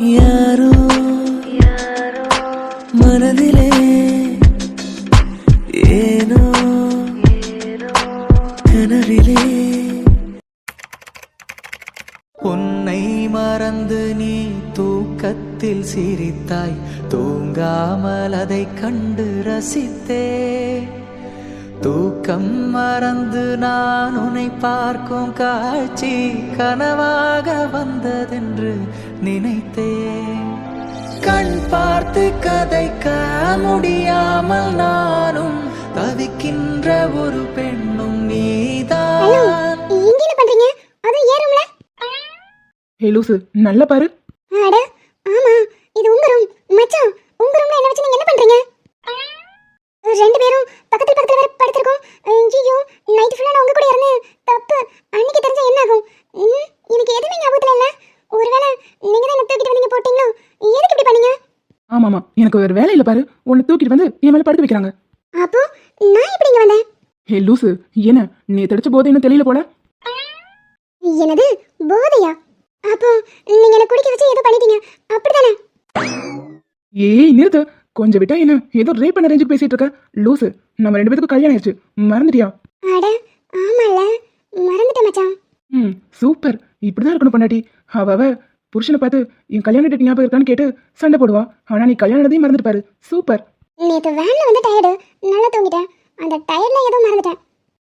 யாரோ மனதிலே ஏனோ கனவிலே. உன்னை மறந்து நீ தூக்கத்தில் சிரித்தாய் தூங்காமல் அதை கண்டு ரசித்தே. தூக்கம் மறந்து நான் உன்னை பார்க்கும் காட்சி கனவாக வந்ததென்று நினைத்தேன். கண் பார்த்து கதைக்க முடியாமல் நானும் தவிக்கின்ற ஒரு பெண்ணும் நீதான். இங்க என்ன பண்றீங்க? அது ஏன் ரூம்ல ஹே லூசு நல்ல பாரு. அட ஆமா இது உங்க ரூம் மச்சான் உங்க ரூம்ல என்ன வச்சு நீங்க என்ன பண்றீங்க? ரெண்டு பேரும் பக்கத்துல பக்கத்துல வேற படுத்திருக்கோம். ஐயோ நைட் ஃபுல்லா நான் உங்க கூட இருந்தேன். தப்பு. அன்னைக்கு தெரிஞ்சா என்ன ஆகும்? எனக்கு எதுவுமே ஞாபகத்துல இல்ல. ஒருவேளை நீங்க தான் தூக்கிட்டு வந்தீங்க போட்டீங்களோ? எதுக்கு இப்படி பண்ணீங்க? ஆமாமா எனக்கு வேற வேலை இல்ல பாரு. உன்னை தூக்கிட்டு வந்து என் மேல படுக்க வைக்கிறாங்க. அப்போ நான் எப்படி இங்க வந்தேன்? ஹே லூசு என்ன? நீ தடிச்ச போது இன்னும் தெரியல போல? என்னது போதையா? அப்போ நீங்க என்ன குடிக்க வச்சு ஏதோ பண்ணிட்டீங்க. அப்படிதானே ஏய் நிறுத்து. கொஞ்சம் விட்டா என்ன? ஏதோ ரேப் பண்ண ரேஞ்சுக்கு பேசிட்டு இருக்க. லூசு நம்ம ரெண்டு பேத்துக்கும் கல்யாணம் ஆயிடுச்சு. மறந்துட்டியா? அட ஆமால மறந்துட்டேன் மச்சான். ம் சூப்பர். இப்படிதான் இருக்கணும் பொண்டாட்டி. அவ புருஷனை பார்த்து என் கல்யாண டேட் ஞாபகம் இருக்கான்னு கேட்டு சண்டை போடுவா ஆனா நீ கல்யாணத்தையும் மறந்துட்டு பாரு. சூப்பர். நேத்து வேன்ல வந்து டயர்டு நல்லா தூங்கிட்டேன். அந்த டயர்ட்ல ஏதோ மறந்துட்டேன்.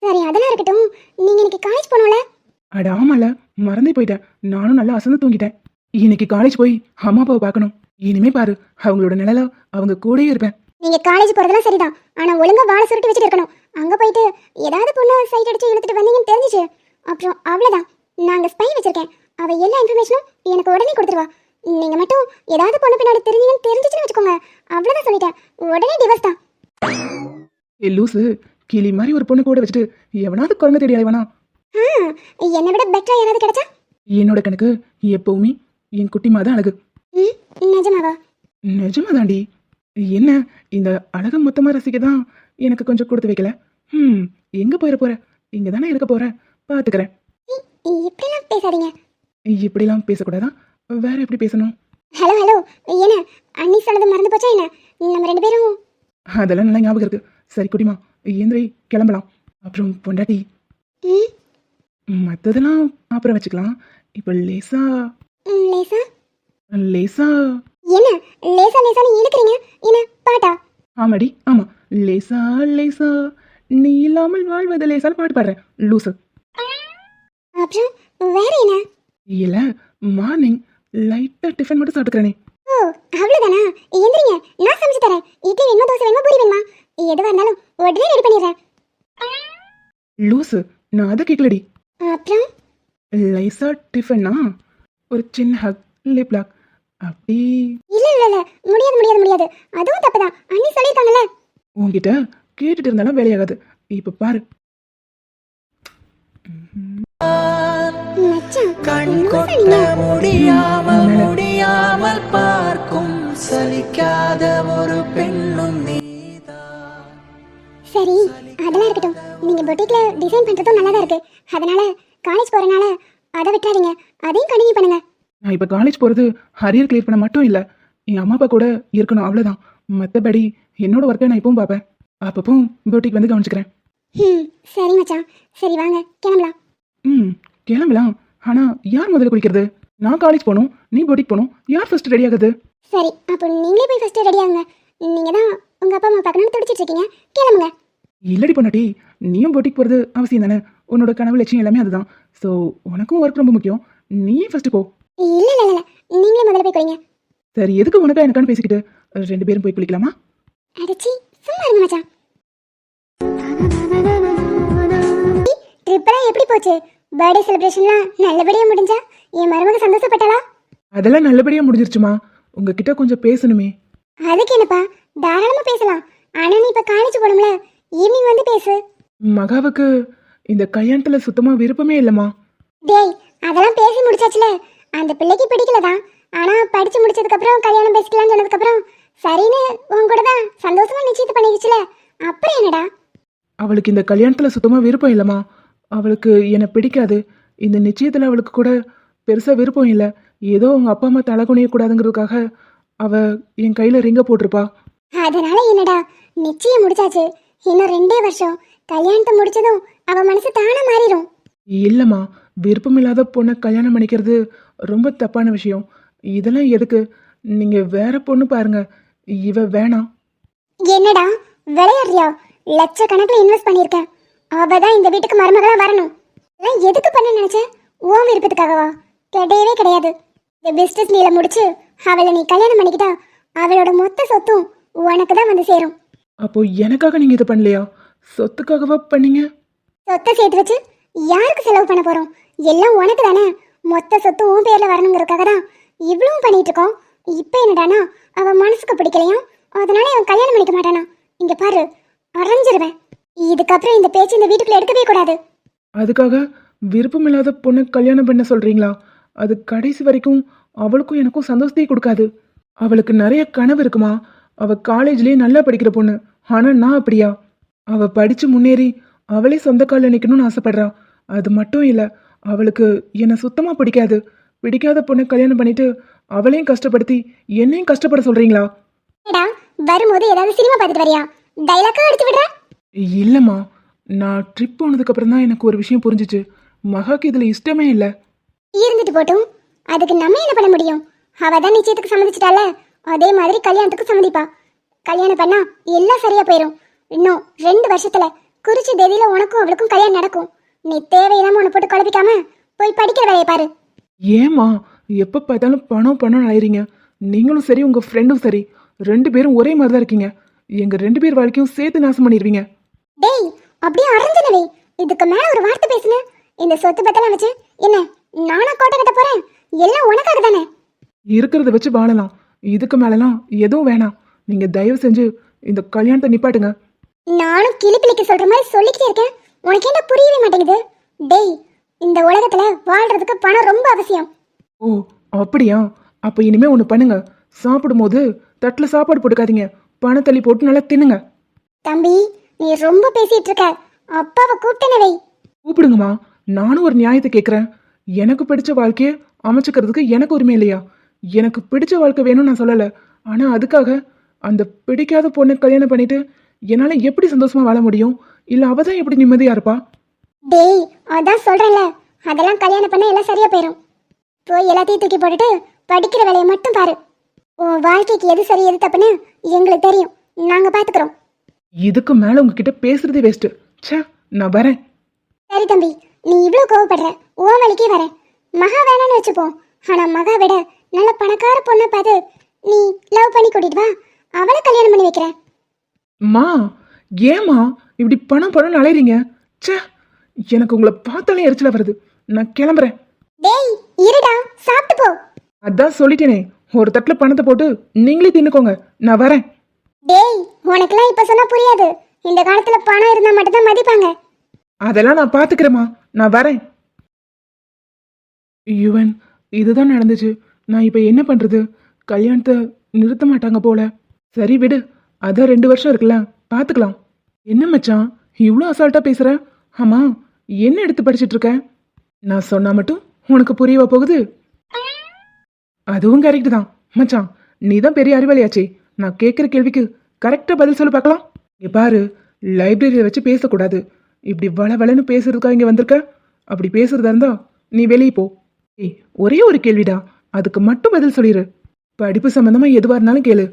சரி அதெல்லாம் இருக்கட்டும். நீங்க இன்னைக்கு காலேஜ் போகணும்ல அட ஆமால மறந்தே போயிட்டேன். நானும் நல்லா அசந்து தூங்கிட்டேன். இன்னைக்கு காலேஜ் போய் அம்மா அப்பாவை பார்க்கணும். இனிமே பாரு அவங்களோட நிழலா அவங்க கூடயே இருப்பேன். நீங்க காலேஜ் போறதெல்லாம் சரிதான். ஆனா ஒழுங்கா வாழை சுருட்டி வச்சுட்டு இருக்கணும். அங்க போயிட்டு ஏதாவது பொண்ணு சைட் அடிச்சு இழுத்துட்டு வந்தீங்கன்னு தெரிஞ்சுச்சு. அப்புறம் அவ்வளவுதான். நாங்க ஸ்பை வச்சிருக்கேன். அவ எல்லா இன்ஃபர்மேஷனும் எனக்கு உடனே கொடுத்துருவா. நீங்க மட்டும் ஏதாவது பொண்ணு பின்னாடி தெரிஞ்சீங்கன்னு தெரிஞ்சிச்சுன்னு வச்சுக்கோங்க. அவ்வளவுதான் சொல்லிட்டேன். உடனே டிவோர்ஸ் தான். ஏ லூசு கிளி மாதிரி ஒரு பொண்ணு கூட வச்சுட்டு எவனாவது குரங்க தேடி அலைவானா? என்னை விட பெட்டரா யாராவது கிடைச்சா? என்னோட கணக்கு எப்பவுமே என் குட்டிமா தான் அழகு. நிஜமாவா? நிஜமாதாண்டி என்ன இந்த அழக மொத்தமா ரசிக்க தான் எனக்கு கொஞ்சம் கொடுத்து வைக்கல? ம் எங்க போயிட போற? இங்க தானே இருக்க போற? பாத்துக்கிறேன். இப்படிலாம் பேசாதீங்க. இப்படிலாம் பேசக்கூடாதா? வேற எப்படி பேசணும்? ஹலோ ஹலோ என்ன? அண்ணி சொன்னது மறந்து போச்சா என்ன? நம்ம ரெண்டு பேரும் அதெல்லாம் நல்லா ஞாபகம் இருக்கு. சரி குட்டிமா எந்திரி கிளம்பலாம். அப்புறம் பொண்டாட்டி. மற்றதெல்லாம் அப்புறம் வச்சுக்கலாம். இப்போ லேசா லேசா? லேசா என்ன? லேசா லேசான்னு இழுக்கிறீங்க? என்ன பாட்டா? ஆமாடி ஆமா. லேசா லேசா. நீ இல்லாமல் வாழ்வது லேசான்னு பாட்டு பாடுறேன். லூசு. அப்புறம் வேற என்ன? இல்ல மார்னிங் லைட்டா டிஃபன் மட்டும் சாப்பிட்டுக்கிறேனே. ஓ அவ்வளவுதானா? எந்திரிங்க. நான் சமைச்சு தரேன். இட்லி வேணுமா தோசை வேணுமா பூரி வேணுமா? எதுவா இருந்தாலும் உடனே ரெடி பண்ணிடுறேன். லூசு நான் அதை கேட்கலடி. அப்புறம்? லைசா டிஃபன்னா ஒரு சின்ன ஹக் லிப் லாக் அப்படி. இல்ல இல்ல இல்ல. முடியாது முடியாது முடியாது. அதுவும் தப்புதான். அண்ணி சொல்லியிருக்காங்கல்ல. உன்கிட்ட கேட்டுட்டு இருந்தாலும் வேலையாகாது. இப்ப பாரு. கண் கொட்ட? முடியாமல் முடியாமல் பார்க்கும் சலிக்காத ஒரு பெண்ணும் நீதான். சரி அதெல்லாம் இருக்கட்டும். நீங்க பொட்டிக்ல டிசைன் பண்றதும் நல்லா தான் இருக்கு. அதனால காலேஜ் போறனால அதை விட்டுறாதீங்க. அதையும் கண்டினியூ பண்ணுங்க. நான் இப்ப காலேஜ் போறது ஹரியர் கிளியர் பண்ண மட்டும் இல்ல என் அம்மா அப்பா கூட இருக்கணும் அவ்வளவுதான். மத்தபடி என்னோட ஒர்க்கை நான் இப்பவும் பார்ப்பேன். அப்பப்போ பியூட்டிக் வந்து கவனிச்சுக்கிறேன். ம் சரி மச்சான். சரி வாங்க. கிளம்பலாம். ம் கிளம்பலாம். ஆனா யார் முதல்ல குளிக்கிறது? நான் காலேஜ் போகணும் நீ பியூட்டிக் போகணும் யார் ஃபர்ஸ்ட் ரெடி ஆகுது? சரி அப்போ நீங்களே போய் ஃபர்ஸ்ட் ரெடி ஆகுங்க. நீங்க தான் உங்க அப்பா அம்மா பார்க்கணும்னு துடிச்சிட்டு இருக்கீங்க. கிளம்புங்க இல்லடி பொண்டாட்டி நீயும் பியூட்டிக் போறது அவசியம் தானே? உன்னோட கனவு லட்சியம் எல்லாமே அதுதான். ஸோ உனக்கும் ஒர்க் ரொம்ப முக்கியம். நீயே ஃபர்ஸ்ட் போ. இல்ல இல்ல இல்ல இல்ல. நீங்களே முதல்ல போய் குளிங்க. சரி எதுக்கு உனக்கா எனக்கான்னு பேசிக்கிட்டு? ரெண்டு பேரும் போய் குளிக்கலாமா? அடிச்சி சும்மா இருங்க மச்சான். ட்ரிப்பெல்லாம் எப்படி போச்சு? பர்த்டே செலிப்ரேஷன்லாம் நல்லபடியா முடிஞ்சா என் மருமக சந்தோஷப்பட்டாளா? அதெல்லாம் நல்லபடியா முடிஞ்சிருச்சுமா. உங்ககிட்ட கொஞ்சம் பேசணுமே. அதுக்கு என்னப்பா? தாராளமா பேசலாம். ஆனா நீ இப்ப காலேஜ் போகணும்ல. ஈவினிங் வந்து பேசு. மகாவுக்கு இந்த கல்யாணத்துல சுத்தமா விருப்பமே இல்லைம்மா. டேய் அதெல்லாம் பேசி முடிச்சாச்சுல. அந்த பிள்ளைக்கு பிடிக்கலதான் ஆனா படிச்சு முடிச்சதுக்கு அப்புறம் கல்யாணம் பேசிக்கலாம்னு சொன்னதுக்கு அப்புறம் சரின்னு உன் கூட தான் சந்தோஷமா நிச்சயத்து பண்ணிடுச்சுல அப்புறம் என்னடா? அவளுக்கு இந்த கல்யாணத்துல சுத்தமா விருப்பம் இல்லைம்மா. அவளுக்கு என்னை பிடிக்காது. இந்த நிச்சயத்துல அவளுக்கு கூட பெருசா விருப்பம் இல்லை. ஏதோ உங்க அப்பா அம்மா தலை குனிய கூடாதுங்கிறதுக்காக அவ என் கையில ரிங்க போட்டிருப்பா. அதனால என்னடா? நிச்சயம் முடிச்சாச்சு. இன்னும் ரெண்டே வருஷம். கல்யாணத்தை முடிச்சதும் அவ மனசு தானா மாறிடும் இல்லம்மா விருப்பமில்லாத பொண்ணை கல்யாணம் பண்ணிக்கிறது ரொம்ப தப்பான விஷயம். இதெல்லாம் எதுக்கு? நீங்க வேற பொண்ணு பாருங்க. இவ வேணாம். என்னடா? விளையாடுறியா? லட்சக்கணக்கில் இன்வெஸ்ட் பண்ணியிருக்கேன். அவ தான் இந்த வீட்டுக்கு மருமகளா வரணும். எல்லாம் எதுக்கு பண்ண நினைச்ச? உன் விருப்பத்துக்காகவா? கிடையவே கிடையாது. இந்த பிஸ்னஸ் நீல முடிச்சு அவளை நீ கல்யாணம் பண்ணிக்கிட்டா அவளோட மொத்த சொத்தும் உனக்கு தான் வந்து சேரும். அப்போ எனக்காக நீங்க இது பண்ணலையா? சொத்துக்காகவா பண்ணீங்க? சொத்தை சேர்த்து வச்சு யாருக்கு செலவு பண்ண போறோம்? எல்லாம் உனக்கு தானே மொத்த சொத்து உன் பேர்ல வரணுங்கிறதுக்காக தான் இவ்வளவும் பண்ணிட்டு இருக்கோம். இப்போ என்னடானா அவ மனசுக்கு பிடிக்கலையும். அதனால அவன் கல்யாணம் பண்ணிக்க மாட்டானா? இங்க பாரு அரைஞ்சிருவேன். இதுக்கப்புறம் இந்த பேச்சு இந்த வீட்டுக்குள்ள எடுக்கவே கூடாது. அதுக்காக விருப்பமில்லாத பொண்ணை கல்யாணம் பண்ண சொல்றீங்களா? அது கடைசி வரைக்கும் அவளுக்கும் எனக்கும் சந்தோஷத்தையே கொடுக்காது. அவளுக்கு நிறைய கனவு இருக்குமா? அவ காலேஜ்லயே நல்லா படிக்கிற பொண்ணு. ஆனா நான் அப்படியா? அவ படிச்சு முன்னேறி அவளே சொந்த காலில் நிற்கணும்னு ஆசைப்படுறா. அது மட்டும் இல்ல அவளுக்கு என்னை சுத்தமா பிடிக்காது. பிடிக்காத பொண்ணை கல்யாணம் பண்ணிட்டு அவளையும் கஷ்டப்படுத்தி என்னையும் கஷ்டப்பட சொல்றீங்களா? வரும்போது ஏதாவது சினிமா பார்த்துட்டு வரியா? டைலாக்கா அடிச்சு விடுற? இல்லம்மா நான் ட்ரிப் போனதுக்கு அப்புறம் தான் எனக்கு ஒரு விஷயம் புரிஞ்சுச்சு. மகாக்கு இதுல இஷ்டமே இல்லை. இருந்துட்டு போட்டும். அதுக்கு நம்ம என்ன பண்ண முடியும்? அவ தான் நிச்சயத்துக்கு சம்மதிச்சிட்டால அதே மாதிரி கல்யாணத்துக்கு சம்மதிப்பா. கல்யாணம் பண்ணா எல்லாம் சரியா போயிடும் இன்னும் ரெண்டு வருஷத்துல குறிச்சி தேதியில உனக்கும் அவளுக்கும் கல்யாணம் நடக்கும். நீ தேவையில்லாம உன்னை போட்டு குழப்பிக்காம போய் படிக்கிற வேலையை பாரு. ஏம்மா எப்போ பார்த்தாலும் பணம் பணம் ஆயிறீங்க நீங்களும் சரி உங்க ஃப்ரெண்டும் சரி. ரெண்டு பேரும் ஒரே மாதிரி தான் இருக்கீங்க. எங்க ரெண்டு பேர் வாழ்க்கையும் சேர்த்து நாசம் பண்ணிடுவீங்க. டேய் அப்படியே அரைஞ்சனவே இதுக்கு மேல ஒரு வார்த்தை பேசுன. இந்த சொத்து பத்தெல்லாம் வச்சு என்ன நானா கோட்டை கட்ட போறேன்? எல்லாம் உனக்காக தானே? இருக்கிறத வச்சு வாழலாம். இதுக்கு மேலலாம் எதுவும் வேணாம். நீங்க தயவு செஞ்சு இந்த கல்யாணத்தை நிப்பாட்டுங்க. நானும் கிளிப்பிளிக்கு சொல்ற மாதிரி சொல்லிக்கிட்டே இருக்கேன். உனக்கு என்ன புரியவே மாட்டேங்குது? டேய் இந்த உலகத்துல வாழ்றதுக்கு பணம் ரொம்ப அவசியம். ஓ அப்படியா? அப்ப இனிமே ஒன்று பண்ணுங்க. சாப்பிடும்போது தட்டில் சாப்பாடு போட்டுக்காதீங்க. பணத்தள்ளி போட்டு நல்லா தின்னுங்க. தம்பி நீ ரொம்ப பேசிட்டு இருக்க அப்பாவை கூப்பிட்டன வை. கூப்பிடுங்கம்மா. நானும் ஒரு நியாயத்தை கேட்குறேன் எனக்கு பிடிச்ச வாழ்க்கையை அமைச்சுக்கிறதுக்கு எனக்கு உரிமை இல்லையா? எனக்கு பிடிச்ச வாழ்க்கை வேணும்னு நான் சொல்லலை. ஆனால் அதுக்காக அந்த பிடிக்காத பொண்ணை கல்யாணம் பண்ணிட்டு என்னால் எப்படி சந்தோஷமா வாழ முடியும்? இல்லை அவ தான் எப்படி நிம்மதியாக இருப்பா? டேய் அதான் சொல்றேன்ல. அதெல்லாம் கல்யாணம் பண்ண எல்லாம் சரியா போயிடும் போய் எல்லாத்தையும் தூக்கி போட்டுட்டு படிக்கிற வேலையை மட்டும் பாரு. உன் வாழ்க்கைக்கு எது சரி எது தப்புன்னு எங்களுக்கு தெரியும். நாங்க பாத்துக்கிறோம். இதுக்கு மேலே உங்ககிட்ட பேசுறதே வேஸ்ட்டு ச்சே நான் வரேன். சரி தம்பி நீ இவ்வளவு கோவப்படுற. உன் வழிக்கே வரேன். மகா வேணாம்னு வச்சுப்போம். ஆனா மகா விட நல்ல பணக்கார பொண்ணை பார்த்து நீ லவ் பண்ணி கூட்டிட்டு வா. அவளை கல்யாணம் பண்ணி வைக்கிறேன். மா ஏம்மா இப்படி பணம் பணம் அலைறீங்க ச்சே எனக்கு உங்களை பார்த்தாலே எரிச்சலா வருது. நான் கிளம்புறேன். டேய் இருடா சாப்பிட்டு போ. அதான் சொல்லிட்டேனே ஒரு தட்டில் பணத்தை போட்டு நீங்களே தின்னுக்கோங்க. நான் வரேன். டேய் உனக்குலாம் இப்ப சொன்னா புரியாது. இந்த காலத்துல பணம் இருந்தா மட்டும்தான் மதிப்பாங்க. அதெல்லாம் நான் பார்த்துக்கிறேம்மா நான் வரேன். யுவன் இதுதான் நடந்துச்சு. நான் இப்போ என்ன பண்ணுறது கல்யாணத்தை நிறுத்த மாட்டாங்க போல. சரி விடு. அதான் ரெண்டு வருஷம் இருக்குல்ல. பார்த்துக்கலாம் என்ன மச்சான்? இவ்வளோ அசால்ட்டாக பேசுகிற ஆமா என்ன எடுத்து படிச்சிட்டு இருக்க? நான் சொன்னா மட்டும் உனக்கு புரியவா போகுது? அதுவும் கரெக்டு தான். மச்சான் நீ தான் பெரிய அறிவாளியாச்சே. நான் கேட்குற கேள்விக்கு கரெக்டாக பதில் சொல்லி பார்க்கலாம். இங்கே பாரு லைப்ரரியில் வச்சு பேசக்கூடாது. இப்படி வள வளன்னு பேசுறதுக்கா இங்கே வந்திருக்க? அப்படி பேசுறதா இருந்தா நீ வெளியே போ. ஏய் ஒரே ஒரு கேள்விடா. அதுக்கு மட்டும் பதில் சொல்லிடு படிப்பு சம்மந்தமாக எதுவாக இருந்தாலும் கேளு.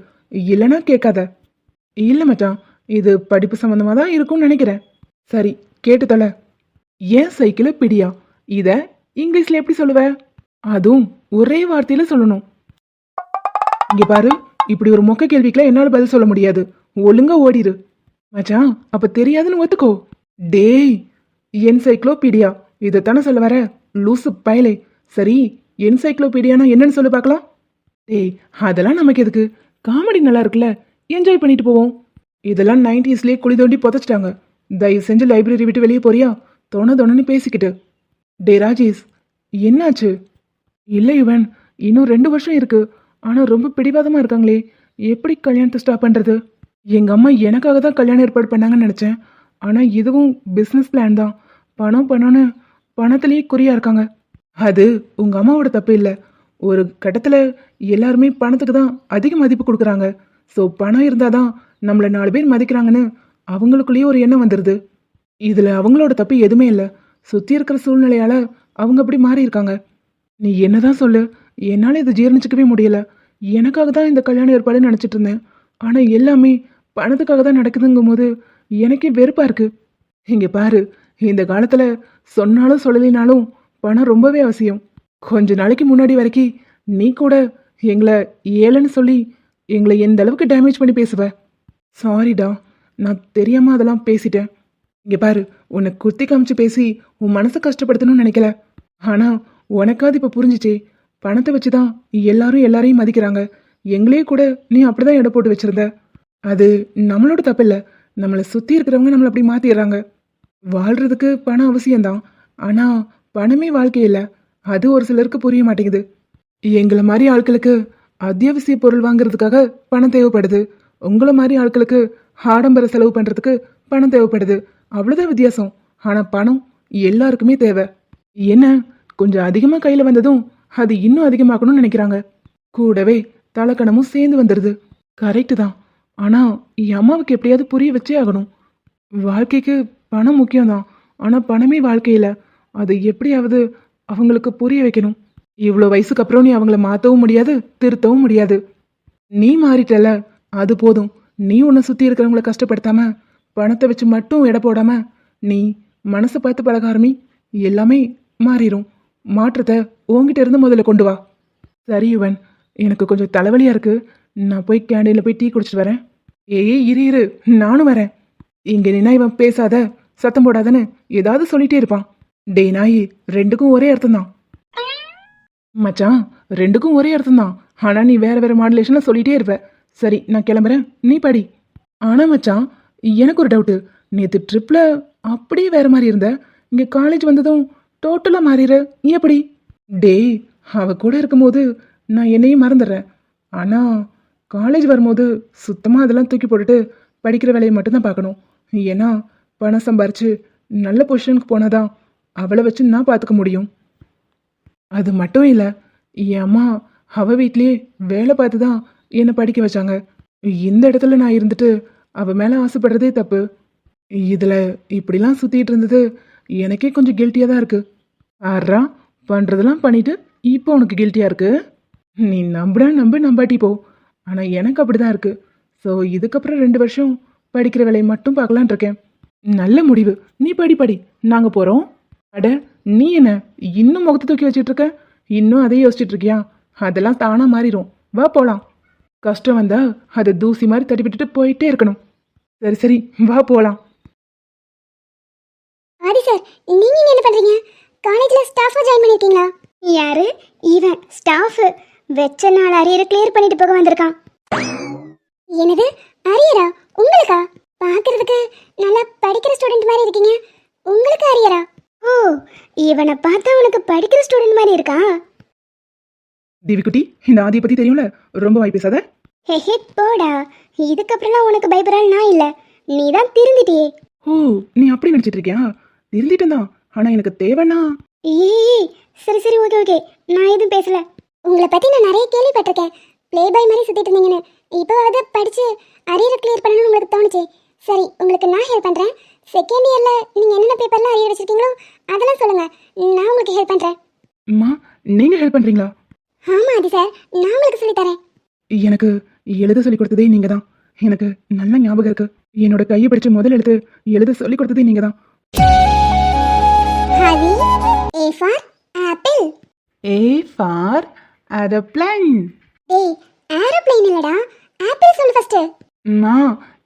இல்லைன்னா கேட்காத. இல்லை மச்சான் இது படிப்பு சம்மந்தமாக தான் இருக்கும்னு நினைக்கிறேன். சரி கேட்டு தொலை. ஏன் சைக்கிளை பிடியா? இதை இங்கிலீஷில் எப்படி சொல்லுவ? அதுவும் ஒரே வார்த்தையில் சொல்லணும். இங்கே பாரு. இப்படி ஒரு மொக்க கேள்விக்கெல்லாம் என்னால் பதில் சொல்ல முடியாது. ஒழுங்கா ஓடிடு மச்சான் அப்ப தெரியாதுன்னு ஒத்துக்கோ. டேய் என்சைக்ளோபீடியா. இதைத்தானே சொல்ல வர? லூசு பயலே. சரி என்சைக்ளோபீடியானா என்னன்னு சொல்லி பார்க்கலாம். டேய் அதெல்லாம் நமக்கு எதுக்கு? காமெடி நல்லா இருக்குல்ல. என்ஜாய் பண்ணிட்டு போவோம். இதெல்லாம் நைன்டிஸ்லேயே குழி தோண்டி புதைச்சிட்டாங்க. தயவு செஞ்சு லைப்ரரி விட்டு வெளியே போறியா? தொண தொணன்னு பேசிக்கிட்டு. டே ராஜேஷ் என்னாச்சு? இல்லை இவன் இன்னும் ரெண்டு வருஷம் இருக்குது ஆனால் ரொம்ப பிடிவாதமாக இருக்காங்களே. எப்படி கல்யாணத்தை ஸ்டாப் பண்ணுறது எங்கள் அம்மா எனக்காக தான் கல்யாணம் ஏற்பாடு பண்ணாங்கன்னு நினச்சேன். ஆனால் இதுவும் பிஸ்னஸ் பிளான் தான். பணம் பணம்னு பணத்துலேயே குறியாக இருக்காங்க. அது உங்கள் அம்மாவோட தப்பு இல்லை. ஒரு கட்டத்தில் எல்லாருமே பணத்துக்கு தான் அதிக மதிப்பு கொடுக்குறாங்க. ஸோ பணம் இருந்தால் தான் நம்மளை நாலு பேர் மதிக்கிறாங்கன்னு அவங்களுக்குள்ளேயே ஒரு எண்ணம் வந்துடுது இதில் அவங்களோட தப்பு எதுவுமே இல்லை. சுற்றி இருக்கிற சூழ்நிலையால் அவங்க அப்படி மாறியிருக்காங்க. நீ நீ என்னதான் சொல்லு. என்னால் இதை ஜீரணிச்சிக்கவே முடியல. எனக்காக தான் இந்த கல்யாண ஏற்பாடு நினச்சிட்டு இருந்தேன். ஆனால் எல்லாமே பணத்துக்காக தான் நடக்குதுங்கும் போது எனக்கே வெறுப்பாக இருக்குது இங்கே பாரு இந்த காலத்தில் சொன்னாலும் சொல்லலினாலும் பணம் ரொம்பவே அவசியம். கொஞ்ச நாளைக்கு முன்னாடி வரைக்கும் நீ கூட எங்களை ஏழைன்னு சொல்லி எங்களை எந்த அளவுக்கு டேமேஜ் பண்ணி பேசுவ? சாரிடா நான் தெரியாமல் அதெல்லாம் பேசிட்டேன். இங்கே பாரு உன்னை குத்தி காமிச்சு பேசி உன் மனசை கஷ்டப்படுத்தணும்னு நினைக்கல. ஆனால் உனக்காவது இப்போ புரிஞ்சிச்சே பணத்தை வச்சு தான் எல்லாரும் எல்லாரையும் மதிக்கிறாங்க. எங்களையே கூட நீ அப்படிதான் எடை போட்டு வச்சிருந்த. அது நம்மளோட தப்பில்லை. நம்மளை சுற்றி இருக்கிறவங்க நம்மளை அப்படி மாற்றிடுறாங்க வாழ்கிறதுக்கு பணம் அவசியம்தான். ஆனால் பணமே வாழ்க்கை இல்லை. அது ஒரு சிலருக்கு புரிய மாட்டேங்குது. எங்களை மாதிரி ஆட்களுக்கு அத்தியாவசிய பொருள் வாங்குறதுக்காக பணம் தேவைப்படுது. உங்களை மாதிரி ஆட்களுக்கு ஆடம்பர செலவு பண்ணுறதுக்கு பணம் தேவைப்படுது. அவ்வளோதான் வித்தியாசம். ஆனால் பணம் எல்லாருக்குமே தேவை. என்ன? கொஞ்சம் அதிகமாக கையில் வந்ததும் அது இன்னும் அதிகமாக்கணும்னு நினைக்கிறாங்க. கூடவே தலக்கணமும் சேர்ந்து வந்துடுது கரெக்டு தான். ஆனால் என் அம்மாவுக்கு எப்படியாவது புரிய வச்சே ஆகணும். வாழ்க்கைக்கு பணம் முக்கியம்தான் ஆனால் பணமே வாழ்க்கையில். அது எப்படியாவது அவங்களுக்கு புரிய வைக்கணும். இவ்வளோ வயசுக்கு அப்புறம் நீ அவங்கள மாற்றவும் முடியாது திருத்தவும் முடியாது. நீ மாறிட்டல அது போதும். நீ உன்னை சுற்றி இருக்கிறவங்கள கஷ்டப்படுத்தாம பணத்தை வச்சு மட்டும் எடை போடாம நீ மனசை பார்த்து பழக ஆரம்பி எல்லாமே மாறிடும் மாற்றத்தை உங்ககிட்ட இருந்து முதல்ல கொண்டு வா. சரி யுவன். எனக்கு கொஞ்சம் தலைவலியாக இருக்கு. நான் போய் கேண்டீனில் போய் டீ குடிச்சிட்டு வரேன். ஏய் இரு இரு. நானும் வரேன். இங்கே நின்னா இவன் பேசாத. சத்தம் போடாதன்னு ஏதாவது சொல்லிட்டே இருப்பான். டே நாயி ரெண்டுக்கும் ஒரே அர்த்தம் தான் மச்சான் ரெண்டுக்கும் ஒரே அர்த்தம் தான் நீ வேற வேற மாடலேஷனில் சொல்லிட்டே இருப்ப. சரி நான் கிளம்புறேன். நீ படி. ஆனால் மச்சான் எனக்கு ஒரு டவுட்டு நேற்று ட்ரிப்பில் அப்படியே வேற மாதிரி இருந்த. இங்கே காலேஜ் வந்ததும் டோட்டலா மாறிற எப்படி? டேய் அவ கூட இருக்கும்போது நான் என்னையும் மறந்துடுறேன். ஆனா காலேஜ் வரும்போது சுத்தமா அதெல்லாம் தூக்கி போட்டுட்டு படிக்கிற வேலையை மட்டும்தான் பார்க்கணும். ஏன்னா பணம் சம்பாரிச்சு நல்ல பொசிஷனுக்கு போனாதான் அவளை வச்சு நான் பார்த்துக்க முடியும். அது மட்டும் இல்லை என் அம்மா அவ வீட்லேயே வேலை பார்த்து தான் என்னை படிக்க வச்சாங்க. இந்த இடத்துல நான் இருந்துட்டு அவ மேலே ஆசைப்படுறதே தப்பு. இதில் இப்படிலாம் சுற்றிட்டு இருந்தது எனக்கே கொஞ்சம் கில்ட்டியாக தான் இருக்குது ஆறா பண்ணுறதெல்லாம் பண்ணிவிட்டு இப்போ உனக்கு கில்ட்டியாக இருக்குது நீ நம்புடா நம்பு நம்பாட்டி போ. ஆனால் எனக்கு அப்படி தான் இருக்குது ஸோ இதுக்கப்புறம் ரெண்டு வருஷம் படிக்கிற வேலையை மட்டும் பார்க்கலான் இருக்கேன். நல்ல முடிவு. நீ படி படி. நாங்கள் போகிறோம் அட நீ என்ன? இன்னும் முகத்தை தூக்கி வச்சிட்டு இருக்க? இன்னும் அதே யோசிச்சுட்டு இருக்கியா? அதெல்லாம் தானாக மாறிடும் வா போகலாம் கஷ்டம் வந்தால் அதை தூசி மாதிரி தட்டி விட்டுட்டு போயிட்டே இருக்கணும். சரி சரி. வா போகலாம் சார் நீங்க என்ன பண்ணுறீங்க காலேஜ்ல ஸ்டாஃபா ஜாயின் பண்ணிருக்கீங்களா யாரு? இவன் ஸ்டாஃப் வெச்ச நாள் அரியரை கிளியர் பண்ணிட்டு போக வந்திருக்கான். என்னது? அரியரா? உங்களுக்கா? பார்க்கிறதுக்கு நல்லா படிக்கிற ஸ்டூடெண்ட் மாதிரி இருக்கீங்க. உங்களுக்கு அரியரா? ஓ இவனை பார்த்தா உனக்கு படிக்கிற ஸ்டூடெண்ட் மாதிரி இருக்கா? தேவிக்குட்டி இந்த ஆதியை பற்றி தெரியும்ல? ரொம்ப வாய் பேசாத. ஹெஹே போடா. இதுக்கப்புறம்லாம் உனக்கு பயப்படுறாள் நான் இல்ல. நீ தான் திருந்திட்டியே. ஓ நீ அப்படி நினச்சிட்டு இருக்கியா? இருந்துட்டேன் தான். ஆனால் எனக்கு தேவைன்னா ஏய் சரி சரி ஓகே ஓகே நான் எதுவும் பேசல. உங்களை பத்தி நான் நிறைய கேள்விப்பட்டிருக்கேன். ப்ளே பாய் மாதிரி சுத்திட்டு இருந்தீங்கன்னு. இப்போவாவது படிச்சு அரியர் கிளியர் பண்ணணும்னு உங்களுக்கு தோணுச்சு. சரி உங்களுக்கு நான் ஹெல்ப் பண்றேன். செகண்ட் இயர்ல நீங்க என்னென்ன பேப்பர்லாம் அரியர் வச்சிருக்கீங்களோ அதெல்லாம் சொல்லுங்க. நான் உங்களுக்கு ஹெல்ப் பண்றேன். அம்மா நீங்கள் ஹெல்ப் பண்ணுறீங்களா ஆமா ஆதி சார் நான் உங்களுக்கு சொல்லி தரேன். எனக்கு எழுத சொல்லி கொடுத்ததே நீங்கள் தான் எனக்கு நல்ல ஞாபகம் இருக்கு. என்னோட கையை பிடிச்சு முதல் எழுத்து எழுத சொல்லி கொடுத்ததே நீங்கள் தான் heavy A for apple A for aeroplane டேய் ஏரோப்ளேன் இல்லடா. ஆப்பிள் சொல்லு ஃபர்ஸ்ட் மா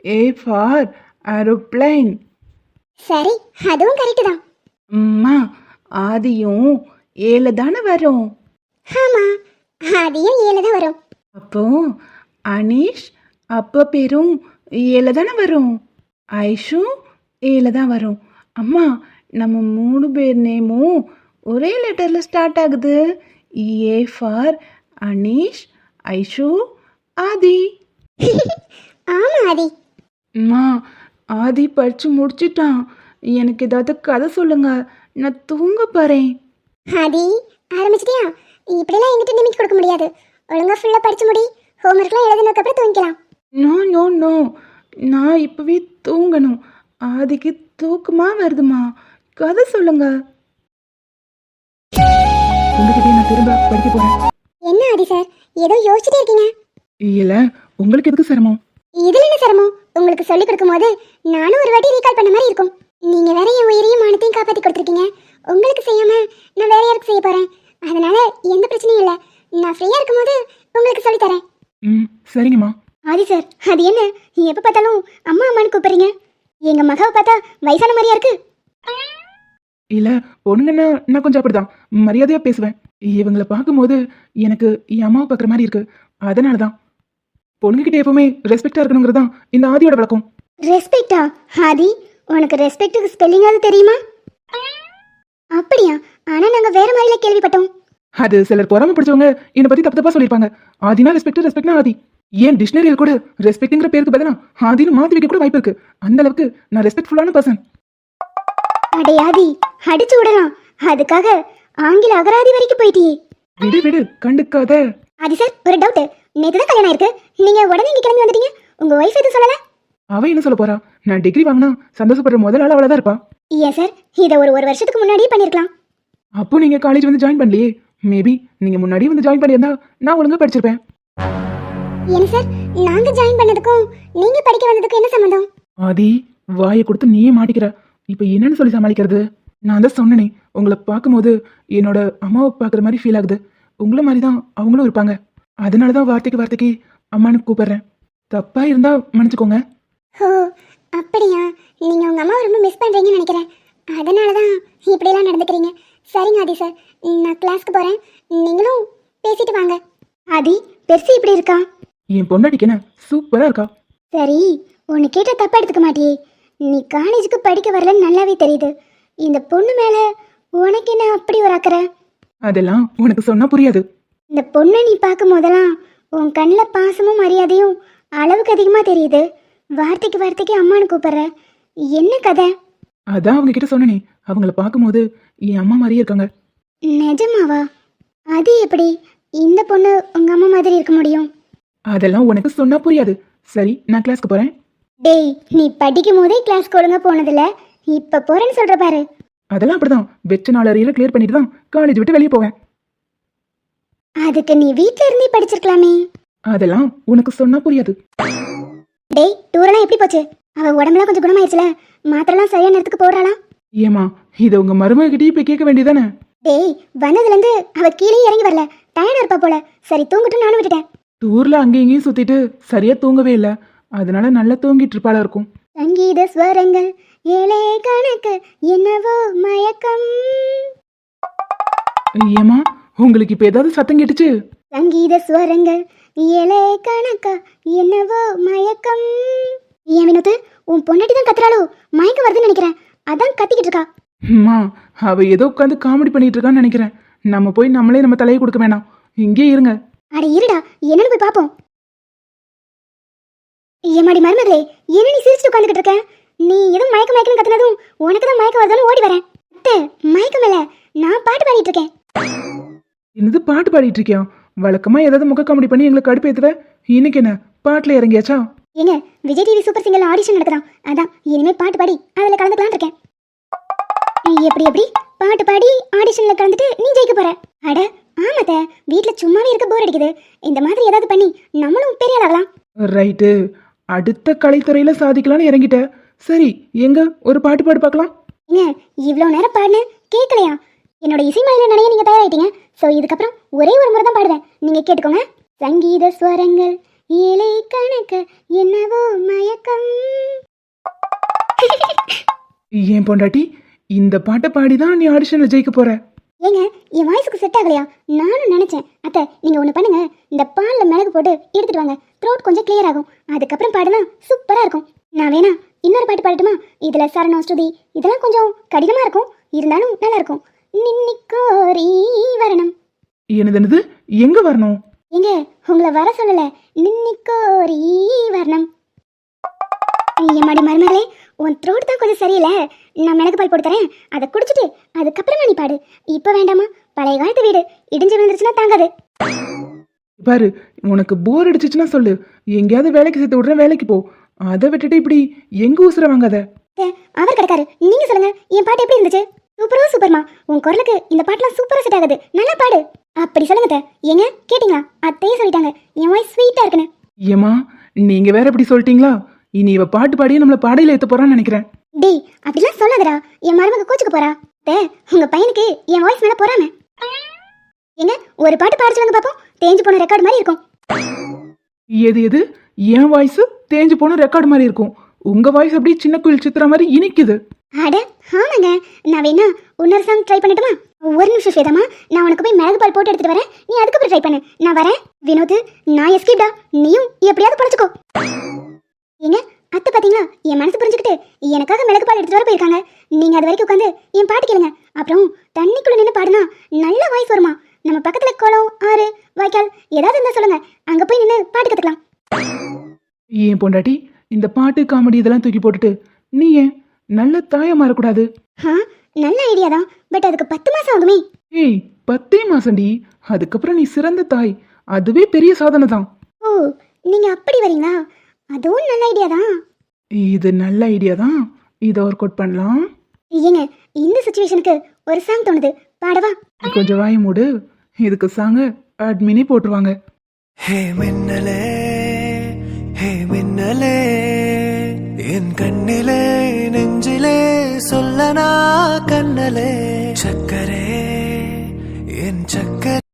ஏ ஃபார் அரோப்ளைன் சரி அதுவும் கரெக்ட் தான். அம்மா ஆதியும் ஏல தானே வரும்? ஆமா அதையும் ஏழு தான் வரும். அப்போ அனீஷ் அப்பா பேரும் ஏல தானே வரும்? ஐஷு ஏல தான் வரும். அம்மா நம்ம மூணு பேர் நேமும் ஒரே லெட்டரில் ஸ்டார்ட் ஆகுது. ஏ ஃபார் அனீஷ் ஐஷு ஆதி ஆமா ஆதி. அம்மா ஆதி படித்து முடிச்சிட்டான். எனக்கு ஏதாவது கதை சொல்லுங்க. நான் தூங்க போகிறேன் ஆதி ஆரம்பிச்சிட்டியா? இப்படிலாம் என்கிட்ட நிமிக்கி கொடுக்க முடியாது. ஒழுங்கா ஃபுல்லா படிச்சு முடி. ஹோம்ஒர்க்லாம் எழுதினதுக்கு அப்புறம் தூங்கிக்கலாம். நோ நோ நோ நான் இப்போவே தூங்கணும். ஆதிக்கு தூக்கமா வருதுமா. கதை சொல்லுங்க. உங்ககிட்ட நான் திரும்ப படிக்க போறேன். என்ன ஆதி சார் ஏதோ யோசிச்சுட்டே இருக்கீங்க. இல்ல உங்களுக்கு எதுக்கு சிரமம்? இதுல என்ன சிரமம்? உங்களுக்கு சொல்லி கொடுக்கும் போது நானும் ஒரு வாட்டி ரீகால் பண்ண மாதிரி இருக்கும். நீங்க வேற என் உயிரையும் மானத்தையும் காப்பாத்தி கொடுத்துருக்கீங்க. உங்களுக்கு செய்யாம நான் வேற யாருக்கு செய்ய போறேன்? அதனால எந்த பிரச்சனையும் இல்ல. நான் ஃப்ரீயா இருக்கும்போது உங்களுக்கு சொல்லி தரேன். ம் சரிங்கம்மா. ஆதி சார் அது என்ன? எப்ப பார்த்தாலும் அம்மா அம்மான்னு கூப்பிடுறீங்க. எங்க மகாவை பார்த்தா வயசான மாதிரியா இருக்கு? இல்ல பொண்ணுங்கன்னா நான் கொஞ்சம் அப்படிதான். மரியாதையா பேசுவேன். இவங்கள பார்க்கும்போது எனக்கு என் அம்மாவை பார்க்குற மாதிரி இருக்கு. அதனால தான் பொண்ணுகிட்ட எப்பவுமே ரெஸ்பெக்டா இருக்கணுங்கிறது தான் இந்த ஆதியோட வழக்கம். ரெஸ்பெக்டா ஆதி உனக்கு ரெஸ்பெக்ட்டுக்கு ஸ்பெல்லிங்காவது தெரியுமா? அப்படியா? ஆனா நாங்க வேற மாதிரில கேள்விப்பட்டோம். அது சிலர் பொறாம பிடிச்சவங்க என்னை பத்தி தப்பு தப்பா சொல்லியிருப்பாங்க. ஆதினா ரெஸ்பெக்ட் ரெஸ்பெக்ட்னா ஆதி. ஏன் டிக்ஷனரியில் கூட ரெஸ்பெக்ட்ங்கிற பேருக்கு பதிலா ஆதின்னு மாத்தி வைக்க கூட வாய்ப்பு இருக்கு. அந்த அளவுக்கு நான் ரெஸ்பெக்ட்ஃபுல்லான பர்சன் அடே ஆதி அடிச்சு விடலாம். அதுக்காக ஆங்கில அகராதி வரைக்கும் போயிட்டியே. விடு விடு கண்டுக்காத. ஆதி சார் ஒரு டவுட் நேத்து தான் கல்யாணம் இருக்கு நீங்க உடனே இங்க கிளம்பி வந்துட்டீங்க. உங்க ஒய்ஃப் எதுவும் சொல்லல? அவ என்ன சொல்ல போறா? நான் டிகிரி வாங்கினா சந்தோஷப்படுற முதல் ஆள் அவளா தான் இருப்பா. ஏன் சார் இதை ஒரு ஒரு வருஷத்துக்கு முன்னாடியே பண்ணிருக்கலாம். அப்போ நீங்க காலேஜ் வந்து ஜாயின் பண்ணலையே. மேபி நீங்க முன்னாடியே வந்து ஜாயின் பண்ணியிருந்தா நான் ஒழுங்கா படிச்சிருப்பேன். ஏன் சார் நாங்க ஜாயின் பண்ணதுக்கும் நீங்க படிக்க வந்ததுக்கும் என்ன சம்மந்தம் ஆதி வாயை கொடுத்து நீயே மாட்டிக்கிற. இப்போ என்னன்னு சொல்லி சமாளிக்கிறது? நான் தான் சொன்னனே உங்களை பார்க்கும்போது என்னோட அம்மாவை பார்க்குற மாதிரி ஃபீல் ஆகுது. உங்கள மாதிரி தான் அவங்களும் இருப்பாங்க. அதனால தான் வார்த்தைக்கு வார்த்தைக்கு அம்மானு கூப்பிடுறேன். தப்பா இருந்தா மன்னிச்சுக்கோங்க. ஓ அப்படியா? நீங்க உங்க அம்மாவை ரொம்ப மிஸ் பண்றீங்கன்னு நினைக்கிறேன். அதனால தான் இப்படியெல்லாம் நடந்துக்கிறீங்க. சரிங்க ஆதி சார் நான் கிளாஸ்க்கு போறேன். நீங்களும் பேசிட்டு வாங்க. ஆதி பெருசு இப்படி இருக்கா? என் பொண்டாட்டிக்கு என்ன? சூப்பரா இருக்கா? சரி உன்னை கேட்ட தப்பா எடுத்துக்க மாட்டியே. நீ காலேஜுக்கு படிக்க வரலன்னு நல்லாவே தெரியுது. இந்த பொண்ணு மேல உனக்கு என்ன அப்படி ஒரு அக்கறை? அதெல்லாம் உனக்கு சொன்னா புரியாது. இந்த பொண்ணை நீ பார்க்கும் போதெல்லாம் உன் கண்ணில் பாசமும் மரியாதையும் அளவுக்கு அதிகமாக தெரியுது. வார்த்தைக்கு வார்த்தைக்கு அம்மானு கூப்பிடுற. என்ன கதை? அதான் அவங்க கிட்ட சொன்னனே. அவங்கள பார்க்கும்போது என் அம்மா மாதிரியே இருக்காங்க. நிஜமாவா? அது எப்படி? இந்த பொண்ணு உங்க அம்மா மாதிரி இருக்க முடியும்? அதெல்லாம் உனக்கு சொன்னா புரியாது. சரி நான் கிளாஸ்க்கு போறேன். டேய் நீ படிக்கும் போதே கிளாஸ்க்கு ஒழுங்கா போனதில்ல. இப்ப போறேன்னு சொல்ற பாரு. அதெல்லாம் அப்படிதான். வெச்ச நாள் அறையில கிளியர் பண்ணிட்டு தான் காலேஜ் விட்டு வெளியே போவேன். அதுக்கு நீ வீட்ல இருந்தே படிச்சிருக்கலாமே. அதெல்லாம் உனக்கு சொன்னா புரியாது. டேய் டூரெல்லாம் எப்படி போச்சு? அவ உடம்புலாம் கொஞ்சம் குணமாயிருச்சுல? மாத்திரலாம் சரியான நேரத்துக்கு போடுறாளா? ஏமா இதை உங்க மருமகிட்டே போய் கேட்க வேண்டியதானே? டேய் வந்ததுல இருந்து அவ கீழே இறங்கி வரல. டயர்டா இருப்பா போல. சரி தூங்கட்டும் நானும் விட்டுட்டேன். டூர்ல அங்கேயும் இங்கேயும் சுத்திட்டு சரியா தூங்கவே இல்லை. அதனால நல்லா தூங்கிட்டு இருப்பாளா இருக்கும். சங்கீத ஸ்வரங்கள் ஏழே கணக்கு என்னவோ மயக்கம். ஏமா உங்களுக்கு இப்ப ஏதாவது சத்தம் கேட்டுச்சு? சங்கீத ஸ்வரங்கள் ஏழே கணக்கா என்னவோ மயக்கம். ஏன் வினோத்து உன் பொண்டாட்டி தான் கத்துறாளோ? மயக்கம் வருதுன்னு நினைக்கிறேன். அதான் கத்திக்கிட்டு இருக்கா. அம்மா அவ ஏதோ உட்காந்து காமெடி பண்ணிட்டு இருக்கான்னு நினைக்கிறேன். நம்ம போய் நம்மளே நம்ம தலையை கொடுக்க வேணாம். இங்கே இருங்க. அட இருடா என்னன்னு போய் பாப்போம். ஏமாடி மருமகளே என்ன நீ சிரிச்சுட்டு உட்காந்துக்கிட்டு இருக்க? நீ எதுவும் மயக்க மயக்கம் கத்துனதும் உனக்கு தான் மயக்கம் வருதான்னு ஓடி வரேன். அத்தை மயக்கம் இல்ல நான் பாட்டு பாடிட்டு இருக்கேன். என்னது பாட்டு பாடிட்டு இருக்கியா? வழக்கமா ஏதாவது முக காமெடி பண்ணி எங்களுக்கு கடுப்பேத்துவ இன்னைக்கு என்ன பாட்டுல இறங்கியாச்சா? ஏங்க Vijay TV super singer audition நடக்குறான் அதான் இனிமே பாட்டு பாடி அதில் கலந்துக்கலாம்னு இருக்கேன். எப்படி எப்படி? பாட்டு பாடி ஆடிஷன்ல கலந்துட்டு நீ ஜெயிக்க போற. அட ஆமாத்த வீட்ல சும்மாவே இருக்க போர் அடிக்குது. இந்த மாதிரி ஏதாவது பண்ணி நம்மளும் பெரிய ஆளாகலாம். ரைட்டு அடுத்த கலைத்துறையில சாதிக்கலாம்னு இறங்கிட்ட. சரி எங்க? ஒரு பாட்டு பாடு பார்க்கலாம். ஏங்க இவ்வளோ நேரம் பாடின? கேட்கலையா என்னோட இசைமலையில நினைய நீங்க தயாராயிட்டீங்க. ஸோ இதுக்கப்புறம் ஒரே ஒரு முறை தான் பாடுவேன். நீங்க கேட்டுக்கோங்க. சங்கீத ஸ்வரங்கள் ஏழை கணக்கு என்னவோ மயக்கம். ஏன் பொண்டாட்டி இந்த பாட்டை பாடி தான் நீ ஆடிஷன்ல ஜெயிக்க போற? ஏங்க என் வாய்ஸுக்கு செட் ஆகலையா? நானும் நினைச்சேன். அத்தை நீங்க ஒன்று பண்ணுங்க. இந்த பாலில் மிளகு போட்டு எடுத்துட்டு வாங்க. த்ரோட் கொஞ்சம் கிளியர் ஆகும். அதுக்கப்புறம் பாடுனா சூப்பரா இருக்கும். நான் வேணா இன்னொரு பாட்டு பாடட்டுமா? இதுல சரணம் ஸ்ருதி. இதெல்லாம் கொஞ்சம் கடினமா இருக்கும். இருந்தாலும் நல்லா இருக்கும். நின்னிக்கோரி வரணும். என்னது என்னது? எங்க வரணும்? ஏங்க உங்களை வர சொல்லல. நின்னிக்கோரி வரணும். எம்மாடி மருமகளே உன் த்ரோட் தான் கொஞ்சம் சரியில்லை. நான் மிளகு பால் போட்டு தரேன் அதை குடிச்சிட்டு அதுக்கப்புறமா நீ பாடு. இப்போ வேண்டாமா? பழைய காலத்து வீடு. இடிஞ்சு விழுந்துருச்சுன்னா தாங்காது. பாரு உனக்கு போர் அடிச்சிச்சுன்னா சொல்லு. எங்கேயாவது வேலைக்கு சேர்த்து விடுற வேலைக்கு போ. அதை விட்டுட்டு இப்படி எங்க ஊசுற வாங்காத? அவர் கிடைக்காரு. நீங்க சொல்லுங்க. என் பாட்டு எப்படி இருந்துச்சு? சூப்பரோ சூப்பர்மா. உன் குரலுக்கு இந்த பாட்டுலாம் சூப்பரா செட் ஆகுது. நல்லா பாடு. அப்படி சொல்லுங்க. ஏங்க கேட்டிங்களா? அத்தையே சொல்லிட்டாங்க. என் வாய்ஸ் ஸ்வீட்டா இருக்குன்னு. ஏமா நீங்க வேற இப்படி சொல்லிட்டீங்களா? இனி இவ பாட்டு பாடியே நம்மள பாடையில ஏத்த போறான்னு நினைக்கிறேன். டேய் அப்படிலாம் சொல்லாதடா. என் மருமக கோச்சுக்கு போறா. அத்தை, உங்க பையனுக்கு என் வாய்ஸ் மேல போறாம. ஏங்க ஒரு பாட்டு பாட சொல்லுங்க பாப்போம். தேஞ்சு போன ரெக்கார்ட் மாதிரி இருக்கும். எது எது? என் வாய்ஸ் தேஞ்சு போன ரெக்கார்டு மாதிரி இருக்கும். உங்க வாய்ஸ் அப்படியே சின்ன குயில் சித்திர மாதிரி இனிக்குது. அட ஆமாங்க. நான் வேணா இன்னொரு சாங் ட்ரை பண்ணட்டுமா? ஒரு நிமிஷம் ஸ்வேதாமா நான் உனக்கு போய் மிளகு பால் போட்டு எடுத்துட்டு வரேன். நீ அதுக்கப்புறம் ட்ரை பண்ணு. நான் வரேன். வினோத் நான் எஸ்கேப்டா நீயும் எப்படியாவது பழச்சுக்கோ. ஏங்க அத்தை பாத்தீங்களா? என் மனசு புரிஞ்சுக்கிட்டு எனக்காக மிளகு பால் எடுத்துட்டு வர போயிருக்காங்க. நீங்க அது வரைக்கும் உட்காந்து என் பாட்டு கேளுங்க. அப்புறம் தண்ணிக்குள்ள நின்று பாடுனா நல்ல வாய்ஸ் வருமா? நம்ம பக்கத்துல குளம் ஆறு வாய்க்கால் ஏதாவது இருந்தா சொல்லுங்க. அங்க போய் நின்று பாட்டு கத்துக்கலாம். ஏன் பொண்டாட்டி? இந்த பாட்டு காமெடி இதெல்லாம் தூக்கி போட்டுட்டு நீ ஏன் நல்ல தாயா மாறக்கூடாது? ஆ நல்ல ஐடியா தான். பட் அதுக்கு பத்து மாசம் ஆகுமே. ஏய் பத்தே மாசம்டி. அதுக்கப்புறம் நீ சிறந்த தாய். அதுவே பெரிய சாதனை தான். ஓ நீங்க அப்படி வரீங்களா? அதுவும் நல்ல ஐடியா தான். இது நல்ல ஐடியா தான். இதை ஒர்க் அவுட் பண்ணலாம். ஏங்க இந்த சுச்சுவேஷனுக்கு ஒரு சாங் தோணுது. பாடவா? கொஞ்சம் வாய் மூடு. இதுக்கு சாங் அட்மினி போட்டுருவாங்க. ஹே மின்னலே ஹே மின்னலே என் கண்ணிலே நெஞ்சிலே சொல்லனா கண்ணலே. சக்கரே என் சக்கரே.